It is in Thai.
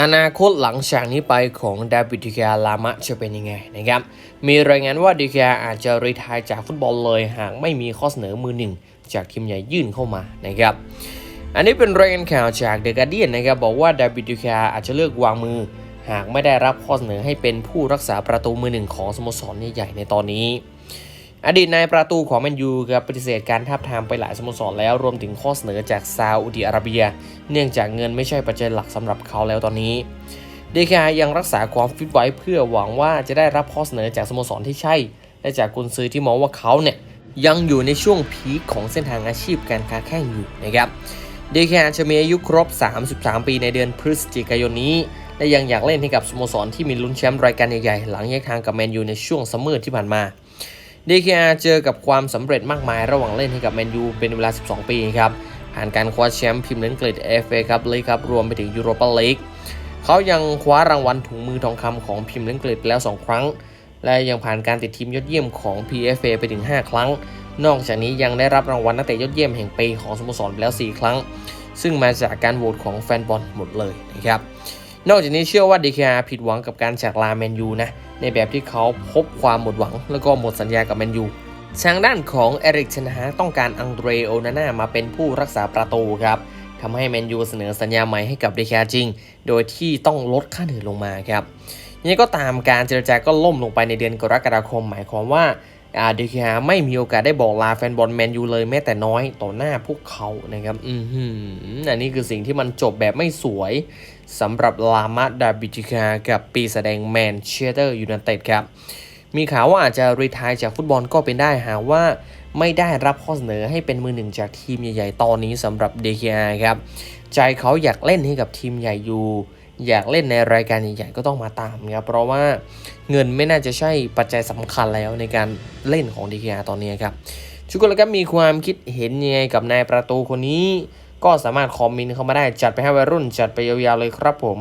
อนาคตหลังจากนี้ไปของดาวิดดิแคลามะจะเป็นยังไงนะครับ มีรายงานว่าดิแคอาจจะรีทายจากฟุตบอลเลยหากไม่มีข้อเสนอมือหนึ่ง จากทีมใหญ่ยื่นเข้ามานะครับ อันนี้เป็นรายงานข่าวจากเดอะการ์เดียนนะครับบอกว่าดาวิดดิแคอาจจะเลือกวางมือ หากไม่ได้รับข้อเสนอให้เป็นผู้รักษาประตูมือหนึ่งของสโมสรใหญ่ๆในตอนนี้ อดีตนายประตูของแมนยูครับปฏิเสธการท้าบทามไปหลายสโมสรแล้วรวมถึงข้อเสนอจากซาอุดิอาระเบีย เนื่องจากเงินไม่ใช่ปัจจัยหลักสำหรับเขาแล้วตอนนี้เดคายังรักษาความฟิตไว้เพื่อหวังว่าจะได้รับข้อเสนอจากสโมสรที่ใช่ และจากกุนซือที่มองว่าเขาเนี่ยยังอยู่ในช่วงพีคของเส้นทางอาชีพการค้าแข่งอยู่นะครับเดคาจะมีอายุครบ 33 ปีในเดือนพฤศจิกายนนี้ และยังอยากเล่นให้กับสโมสรที่มีลุ้นแชมป์รายการใหญ่ๆหลังแยกทางกับแมนยูในช่วงซัมเมอร์ที่ผ่านมา DKR เจอกับความสำเร็จมากมายระหว่างเล่นให้กับแมนยูเป็นเวลา 12 ปีครับผ่านการคว้าแชมป์พรีเมียร์ลีกอังกฤษ FA ครับเลีกครับรวมไปถึงยูโรปาลีกเขายังคว้ารางวัลถุงมือทองคำของพรีเมียร์ลีกอังกฤษไปแล้ว 2 ครั้ง และยังผ่านการติดทีมยอดเยี่ยมของ PFA ไปถึง 5 ครั้ง นอกจากนี้ยังได้รับรางวัลนักเตะยอดเยี่ยมแห่งปีของสโมสรไปแล้ว 4 ครั้ง ซึ่งมาจากการโหวตของแฟนบอลหมดเลยนะครับนอกจากนี้เชื่อว่า DKR ผิดหวังกับการจากลาแมนยูนะ ในแบบที่เขาพบความหมดหวัง แล้วก็หมดสัญญากับแมนยูทางด้านของเอริกเชนฮาต้องการอังเดรโอนาน่ามาเป็นผู้รักษาประตูครับทำให้แมนยูเสนอสัญญาใหม่ให้กับเดคาจริง โดยที่ต้องลดค่าเหนื่อยลงมาครับยังไงก็ตามการเจรจาก็ล่มลงไปในเดือนกรกฎาคม หมายความว่า อาเดคาไม่มีโอกาสได้บอกลาแฟนบอลแมนยูเลยแม้แต่น้อยต่อหน้าพวกเขานะครับ อืมออันนี้คือสิ่งที่มันจบแบบไม่สวยสำหรับลามาดาบิจิคากับปีแสดงแมนเชสเตอร์ยูไนเต็ดครับ มีข่าวว่าอาจจะรีทายจากฟุตบอลก็เป็นได้หากว่าไม่ได้รับข้อเสนอให้เป็นมือหนึ่งจากทีมใหญ่ๆ ตอนนี้สำหรับเดค r ครับ ใจเขาอยากเล่นให้กับทีมใหญ่อยู่ อยากเล่นในรายการใหญ่ๆ ก็ต้องมาตามครับ เพราะว่าเงินไม่น่าจะใช่ปัจจัยสำคัญแล้วในการเล่นของเดค r ตอนนี้ครับทุกคนแลก็มีความคิดเห็นยังไงกับนายประตูคนนี้ ก็สามารถคอมเมนต์เข้ามาได้จัดไปให้วัยรุ่นจัดไปยาวๆเลยครับผม